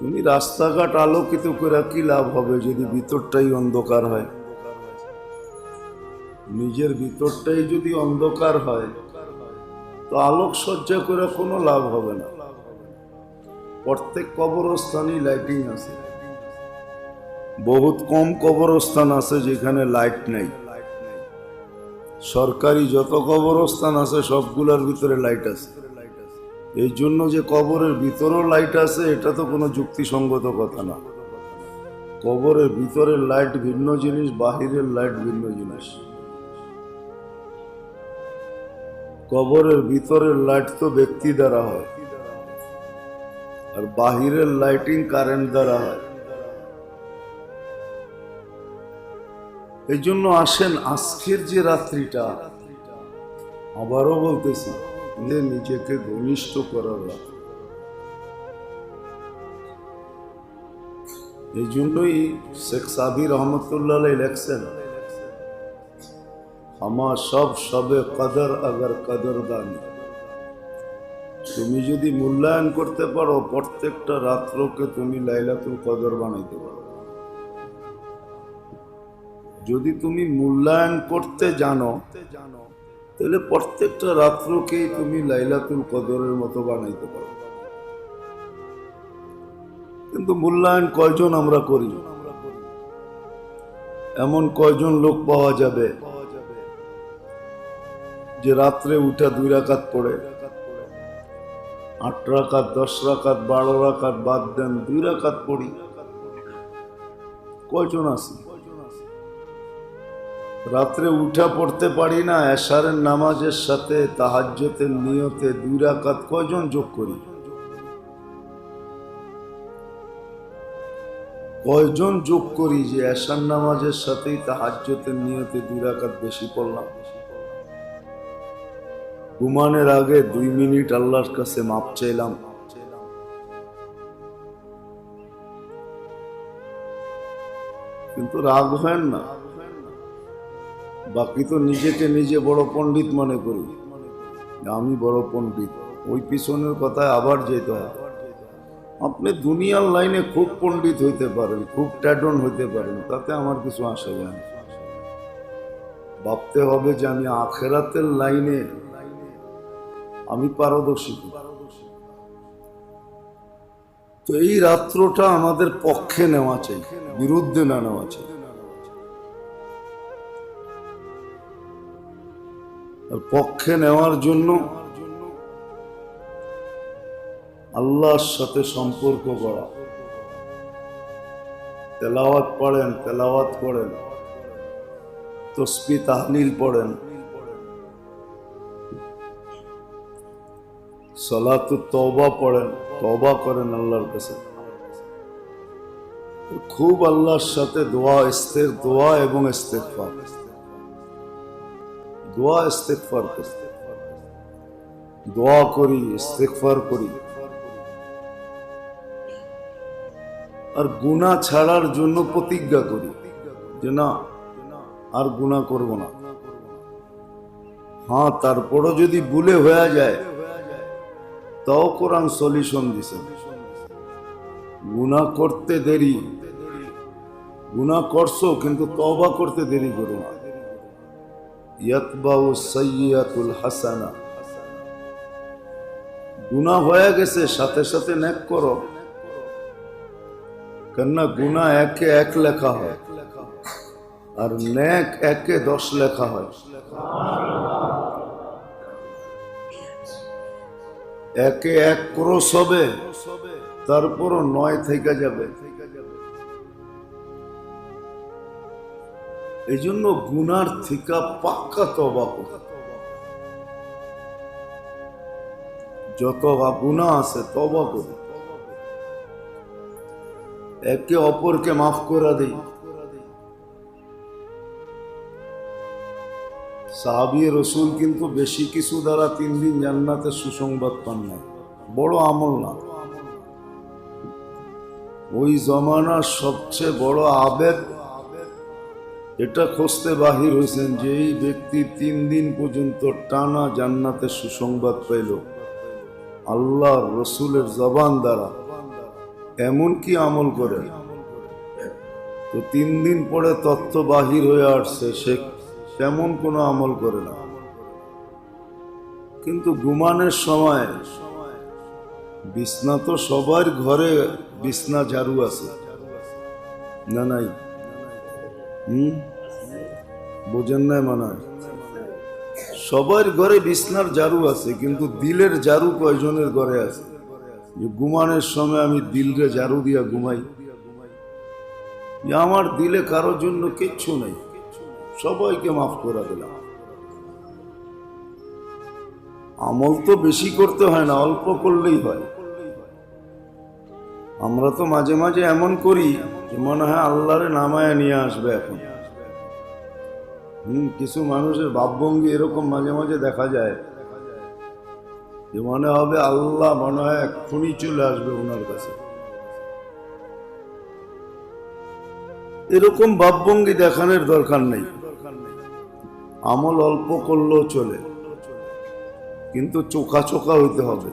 তুমি রাস্তাঘাট আলোকিত করে কি লাভ হবে যদি ভিতরটাই অন্ধকার হয়? নিজের ভিতরটাই যদি অন্ধকার হয়, তো আলোক সজ্জা করে কোনো লাভ হবে না। প্রত্যেক কবরস্থানই লাইটিং আছে। বহুত কম কবরস্থান আছে যেখানে লাইট নেই। সরকারি যত কবরস্থান আছে, সবগুলোর ভিতরে লাইট আছে। এই জন্য যে কবরের ভিতরেও লাইট আছে, এটা তো কোনো যুক্তিসঙ্গত কথা না। কবরের ভিতরের লাইট ভিন্ন জিনিস, বাহিরের লাইট ভিন্ন জিনিস। কবরের ভিতরের লাইট তো ব্যক্তি দ্বারা হয়, আর বাহিরের লাইটিং কারেন্ট দ্বারা হয়। এই জন্য আসেন, আজকের যে রাত্রিটা, আবারও বলতেছি নিজেকে ঘনিষ্ঠ করার এই জন্যই শেখ সাদি রহমতুল্লাহ লেখছেন আমার সব সবে কদর আগর কদর দানি তুমি যদি মূল্যায়ন করতে পারো, প্রত্যেকটা রাত্রকে তুমি লাইলাতুল কদর বানাইতে পারো। যদি তুমি মূল্যায়ন করতে জানো জানো তাহলে প্রত্যেকটা রাত্রকেই তুমি লাইলাতুল কদরের মতো বানাইতে পারো। কিন্তু মূল্যায়ন কয়জন আমরা করি? এমন কয়জন লোক পাওয়া যাবে যে রাত্রে উঠে দুই রাকাত পড়ে, আট রাকাত, দশ রাকাত, বারো রাকাত বাদ দেন, দুই রাকাত পড়ি? কয়জন আছে রাত্রে উঠা পড়তে পারি না, এশারের নামাজের সাথে তাহাজ্যতের নিয়তে দুই রাকাত কয়জন যোগ করি? কয়জন যোগ করি যে এশার নামাজের সাথেই তাহাজ্যতের নিয়তে দুই রাকাত বেশি পড়লাম? ঘুমানের আগে দুই মিনিট আল্লাহর কাছে মাপ চাইলাম। কিন্তু রাগ হয় না। বাকি তো নিজেকে নিজে বড় পণ্ডিত মনে করি। আমি বড় পণ্ডিত। ওই পিছনের কথায় আবার যেতে হবে। আপনি দুনিয়ার লাইনে খুব পণ্ডিত হইতে পারেন, খুব ট্যাডন হইতে পারেন, তাতে আমার কিছু আসে যায় না ভাবতে হবে যে আমি আখেরাতের লাইনে আমি পারদর্শী। তো এই রাত্রটা আমাদের পক্ষে নেওয়া চাই, বিরুদ্ধে না নেওয়া চাই। পক্ষে নেওয়ার জন্য আল্লাহর সাথে সম্পর্ক করা। তেলাওয়াত পড়েন, তেলাওয়াত করেন। তসবি তাহলিল পড়েন। সলাতু তওবা পড়েন তবা করেন আল্লাহর কাছে। খুব আল্লাহর সাথে দোয়া ইস্তের দোয়া এবং ইস্তেগফার দোয়া ইস্তেগফার করি। দোয়া করি, ইস্তেগফার করি। আর গুনাহ ছাড়ার জন্য প্রতিজ্ঞা করি যে না, আর গুনাহ করব না। হ্যাঁ তারপরও যদি ভুলে হয়ে যায়, তাও কোরআন সলিউশন দিছে। গুনাহ করতে দেরি। গুনাহ করছ, কিন্তু তওবা করতে দেরি করো না। ইয়াতবাউ সাইয়াতুল হাসানা। গুনাহ হয়ে গেছে, সাথে সাথে নেক করো। কেননা গুনাহ একে এক লেখা হয়, আর নেক একে দশ লেখা হয়। একে এক ক্রোশ হবে, তারপরও নয় থেকে যাবে। এই জন্য গুনার থিকা পাক্কা তবা করো। যত গুণা আছে তবা করো। একে অপরকে মাফ করে দিই। সাহাবি রসুল কিন্তু বেশি কিছু দ্বারা তিন দিন জান্নাতের সুসংবাদ পান না। বড় আমল না। ওই জমানার সবচেয়ে বড় আবেগ এটা খুঁজতে বাহির হয়েছেন যে এই ব্যক্তি তিন দিন পর্যন্ত টানা জান্নাতের সুসংবাদ পাইল। আল্লাহ রসুলের জবান দ্বারা। এমন কি আমল করে। তো তিন দিন পরে তত্ত্ব বাহির হয়ে আসছে, সে তেমন কোনো আমল করে না। কিন্তু ঘুমানোর সময় বিছনা তো সবার ঘরে বিছনা ঝাড়ু আছে। না, নাই? হুম? বোঝেন নাই মনে? সবার ঘরে বিছনার ঝাড়ু আছে, কিন্তু দিলের জারু কয়জনের ঘরে আছে? যে সময় আমি দিলরে ঝাড়ু দিয়া ঘুমাই। আমার দিলে কারোর জন্য কিচ্ছু নেই। সবাইকে মাফ করে দিলাম। আমল তো বেশি করতে হয় না, অল্প করলেই হয়। আমরা তো মাঝে মাঝে এমন করি যে মনে হয় আল্লাহরে নামায় নিয়ে আসবে এখন। কিছু মানুষের ভাবভঙ্গি এরকম মাঝে মাঝে দেখা যায়। যে মনে হবে আল্লাহ মনে হয় এক্ষুনি চলে আসবে ওনার কাছে। এরকম ভাবভঙ্গি দেখানোর দরকার নেই। আমল অল্প করলেও চলে। কিন্তু চোখা চোখা হইতে হবে।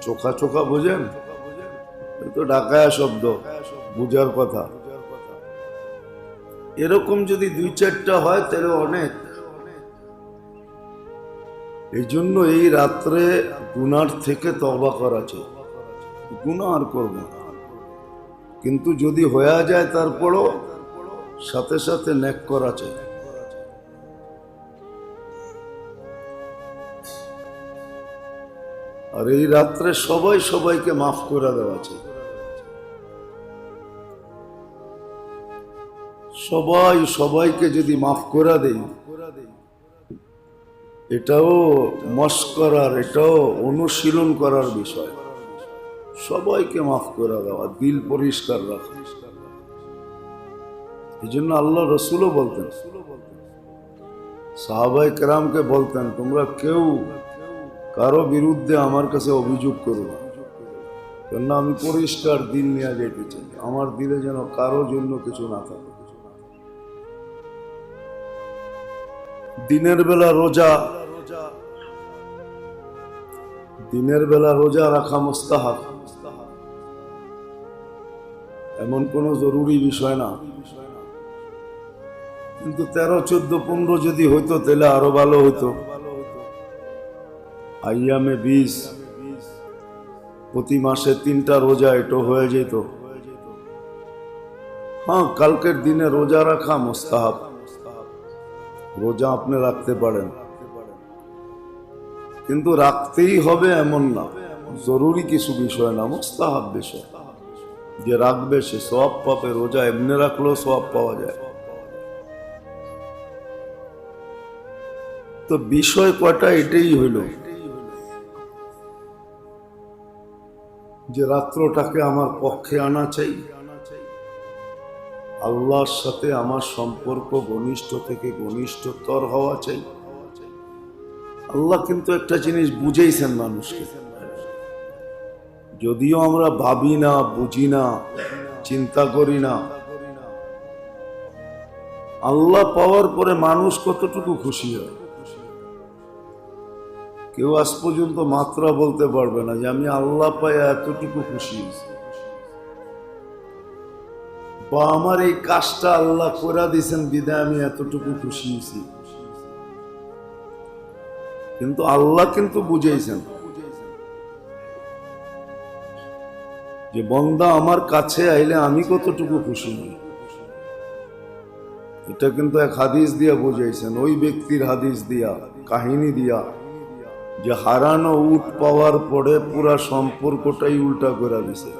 চোখা চোখা বোঝেন? তো ডাকায়া শব্দ, বুঝার কথা। এরকম যদি দুই চারটা হয়, তাহলে অনেক। এই জন্য এই রাত্রে গুনার থেকে তবা করা চাই। গুণা আর করব। কিন্তু যদি হয়ে যায়, তারপরও সাথে সাথে নেক করা চাই। আর এই রাত্রে সবাই সবাইকে মাফ করে দেওয়া চাই। সবাই, সবাইকে যদি মাফ করে দেই, এটাও মস্করার, এটাও অনুশীলন করার বিষয়। সবাইকে মাফ করে দেওয়া, দিল পরিষ্কার রাখা। এই জন্য আল্লাহ রসুলও বলতেন, সাহাবাই কেরামকে বলতেন, তোমরা কেউ কারও বিরুদ্ধে আমার কাছে অভিযোগ করো না। কেননা আমি পরিষ্কার দিল নিয়ে যেতে চাই। আমার দিলে যেন কারও জন্য কিছু না থাকে। দিনের বেলা রোজা। দিনের বেলা রোজা রাখা মোস্তাহাব। এমন কোনো জরুরি বিষয় না। কিন্তু তেরো, চোদ্দ, পনেরো যদি হইতো, তাহলে আরও ভালো হইতো। আইয়ামে বিশ প্রতি মাসে তিনটা রোজা এটো হয়ে যেত। হ্যাঁ কালকের দিনে রোজা রাখা মোস্তাহাব। রোজা আপনি রাখতে পারেন। কিন্তু রাখতেই হবে এমন না। জরুরি কিছু বিষয় না, মোস্তাহাব বিষয়। যে রাখবে সে সব পাবে, রোজা এমনি রাখলেও সব পাওয়া যায়। তো বিষয় কয়টা? এটাই হইল। যে রাত্রটাকে আমার পক্ষে আনা চাই। আল্লাহর সাথে আমার সম্পর্ক ঘনিষ্ঠ থেকে ঘনিষ্ঠতর হওয়া চাই। আল্লাহ কিন্তু একটা জিনিস বুঝেইছেন মানুষকে। যদিও আমরা ভাবি না, বুঝি না, চিন্তা করি না, আল্লাহ পাওয়ার পরে মানুষ কতটুকু খুশি হয়? কেউ আজ পর্যন্ত মাত্রা বলতে পারবে না যে আমি আল্লাহ পাই এতটুকু খুশি হয়েছি। বা আমার এই কাজটা আল্লাহ করে দিয়েছেন বিদায় আমি এতটুকু খুশি হয়েছি। কিন্তু আল্লাহ কিন্তু বুঝেছেন যে বন্দা আমার কাছে আইলে আমি কতটুকু খুশি হই। এটা কিন্তু এক হাদিস দিয়া বুঝাইছেন, ওই ব্যক্তির হাদিস দিয়া, কাহিনী দিয়া, যে হারানো উট পাওয়ার পরে পুরা সম্পর্কটাই উল্টা করে দিছে।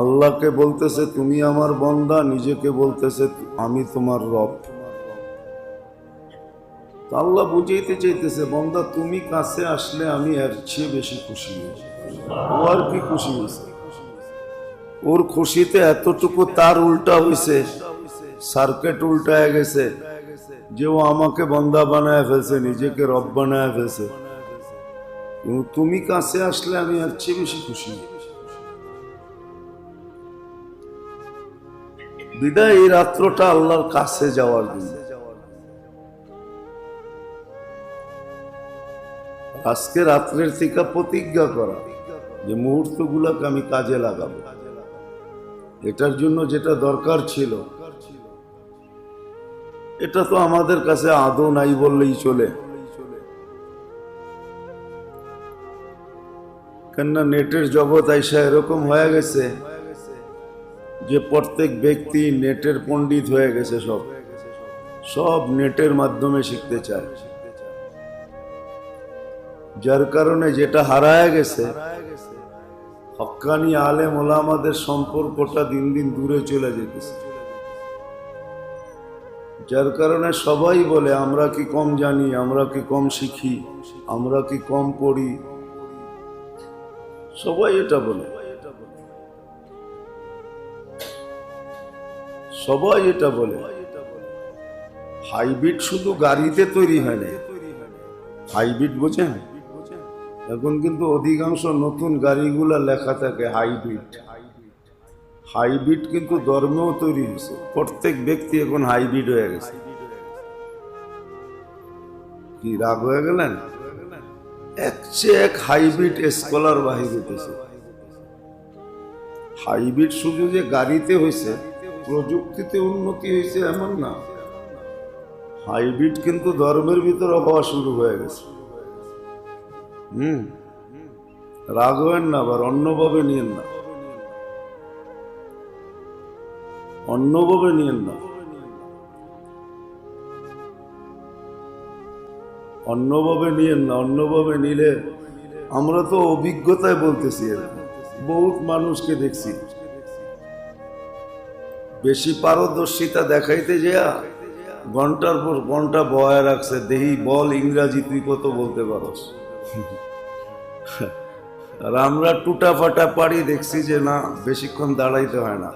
আল্লাহকে বলতেছে, তুমি আমার বন্দা, নিজেকে বলতেছে, আমি তোমার রব। আল্লাহ বুঝাইতে চাইতেছে, বন্দা, তুমি কাছে আসলে আমি এর চেয়ে বেশি খুশি। ও আর কি খুশি হয়েছে ওর খুশিতে এতটুকু তার উল্টা হয়েছে সার্কেট উল্টায় গেছে, যে ও আমাকে বন্দা বানায় ফেলছে, নিজেকে রব বানায় ফেলছে। তুমি কাছে আসলে আমি আর চেয়ে বেশি খুশি। বিদায় এই রাত্রটা আল্লাহর কাছে যাওয়ার জন্য। আজকে রাত্রের থেকে প্রতিজ্ঞা করা যে মুহূর্তগুলোকে আমি কাজে লাগাবো। এটার জন্য যেটা দরকার ছিল, এটা তো আমাদের কাছে আদৌ নাই বললেই চলে। কেননা নেটের জগৎ আইসা এরকম হয়ে গেছে যে প্রত্যেক ব্যক্তি নেটের পণ্ডিত হয়ে গেছে সব। সব নেটের মাধ্যমে শিখতে চায়। যার কারণে যেটা হারায় গেছে হক্কানি আলেম ওলামাদের সম্পর্কটা দিন দিন দূরে চলে যেতেছে। যার কারণে সবাই বলে, আমরা কি কম জানি, আমরা কি কম শিখি, আমরা কি কম পড়ি? সবাই এটা বলে। সবাই এটা বলে। হাইব্রিড শুধু গাড়িতে তৈরি হয় না। হাইব্রিড বোঝেন? এখন কিন্তু অধিকাংশ নতুন গাড়িগুলা লেখা থাকে হাইব্রিড। হাইব্রিড কিন্তু ধর্মেও তৈরি হয়েছে। প্রত্যেক ব্যক্তি এখন হাইব্রিড হয়ে গেছে। কি রাগ হয়ে গেলেন? এক চেয়ে এক হাইব্রিড স্কলার বাহির হইতেছে। হাইব্রিড শুধু যে গাড়িতে হয়েছে প্রযুক্তিতে উন্নতি হয়েছে এমন না। হাইব্রিড কিন্তু ধর্মের ভিতরে হওয়া শুরু হয়ে গেছে। হুম? রাগ হবেন না, আবার অন্যভাবে নিয়েন না। অন্যভাবে নিয়েন না। অন্যভাবে নিয়েন না অন্যভাবে নিলে আমরা তো অভিজ্ঞতায় বলতেছি বহুত মানুষকে দেখছি। বেশি পারদর্শিতা দেখাইতে যেয়া ঘণ্টার পর ঘণ্টা বয়া রাখছে। দেহি বল ইংরাজি, তুই কত বলতে পারস? আর আমরা টুটা ফাটা পারি দেখছি যে না, বেশিক্ষণ দাঁড়াইতে হয় না।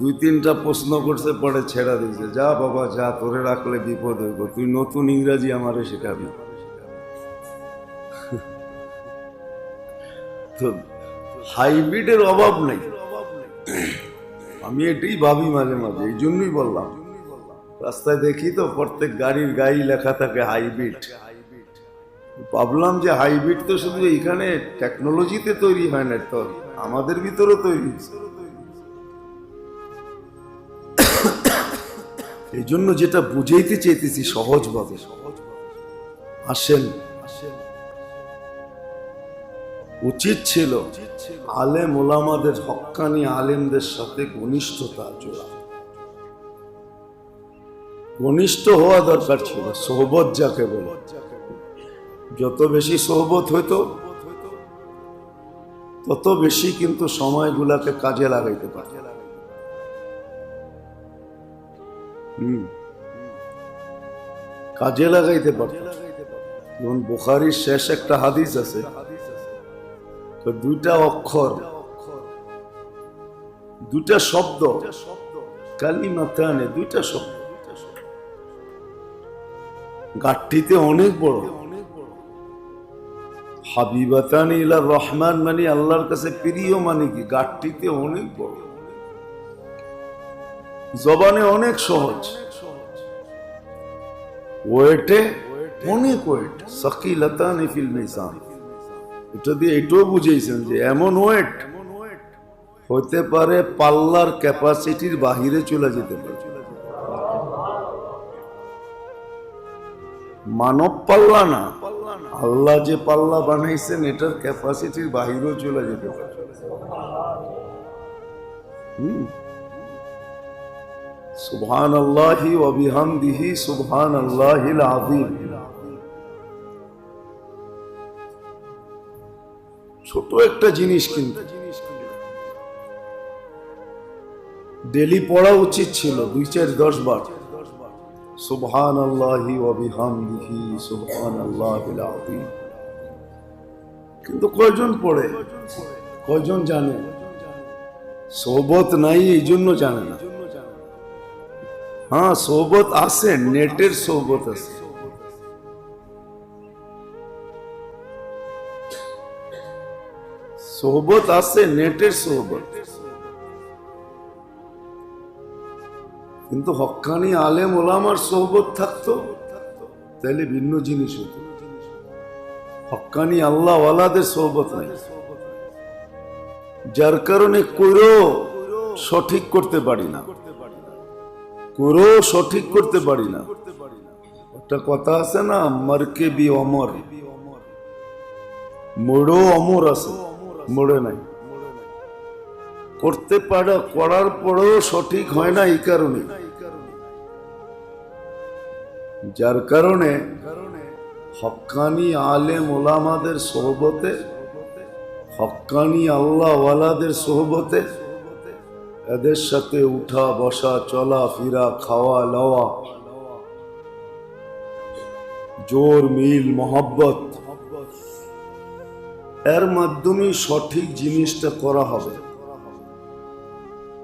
দুই তিনটা প্রশ্ন করছে, পরে ছেড়া দিয়েছে যা বাবা, যা তোরে রাখলে বিপদ হইব। তুই নতুন ইংরাজি আমারে শেখাবি। তো হাইব্রিডের অভাব নেই। আমি এটাই ভাবি মাঝে মাঝে, এই জন্যই বললাম। রাস্তায় দেখি তো প্রত্যেক গাড়ির গাড়ি লেখা থাকে হাইব্রিড। ভাবলাম যে হাইব্রিড তো শুধু এখানে টেকনোলজিতে তৈরি হয় না, তো আমাদের ভিতরে তৈরি এই জন্য যেটা বুঝাইতে চেয়েতেছি সহজভাবে, আসেন। উচিত ছিল আলেম ওলামাদের হক্কানি আলেমদের সাথে ঘনিষ্ঠতা জোড়া। ঘনিষ্ঠ হওয়া দরকার ছিল, সোহবত যাকে বলে। যত বেশি সোহবত হইতো, তত বেশি কিন্তু সময়গুলাকে কাজে লাগাইতে পারে কাজে লাগাইতে পারত। যেমন বুখারির শেষ একটা হাদিস আছে দুইটা অক্ষর। দুইটা শব্দ। কালিমাতানে দুইটা শব্দ। গাঠটিতে অনেক বড়। রহমান মানে আল্লাহর কাছে প্রিয় মানে কি? গাঠটিতে অনেক বড়। জবানে অনেক সহজ। ওয়েটে অনেক ওয়েট। এটা দিয়ে এটাও বুঝেছেন যে এমন ওয়েট হতে পারে পাল্লার ক্যাপাসিটির বাহিরে চলে যেতে পারে। মানব পাল্লা না। আল্লাহ যে পাল্লা বানাইছেন, এটার ক্যাপাসিটির বাহিরেও চলে যেতে পারে। সুবহান আল্লাহি ওবিহামদিহি সুবহান আল্লাহিল আযীম। ছোট একটা জিনিস কিন্তু। ডেলি পড়া উচিত ছিল দুই চার দশ বার। সুবহান আল্লাহি ওবিহামদিহি সুবহান আল্লাহিল আযীম। কিন্তু কয়জন পড়ে? কয়জন জানে? সোবত নাই, এই জন্য জানে না। হ্যাঁ সোবত আছে, নেটের সোবত আছে। সোহবত আছে, নেটের সোহবত। কিন্তু হক্কানি আলেম ওলামার সোহবত থাকতো, তাহলে ভিন্ন জিনিস হতো। হক্কানি আল্লাহ ওয়ালাদের সোহবত নাই। যার কারণে কইরো সঠিক করতে পারি না। কইরো সঠিক করতে পারি না। একটা কথা আছে না, মারকে বি অমর। মোড়ো অমর আছে। মোড়ে নাই। করতে পারা, করার পরেও সঠিক হয় না এই কারণে। যার কারণে হক্কানি আলেম ওলামাদের সোহবতে হক্কানি আল্লাহওয়ালাদের সোহবতে, এদের সাথে উঠা, বসা, চলা, ফিরা, খাওয়া, লওয়া, জোর, মিল, মোহব্বত এর মাধ্যমেই সঠিক জিনিসটা করা হবে।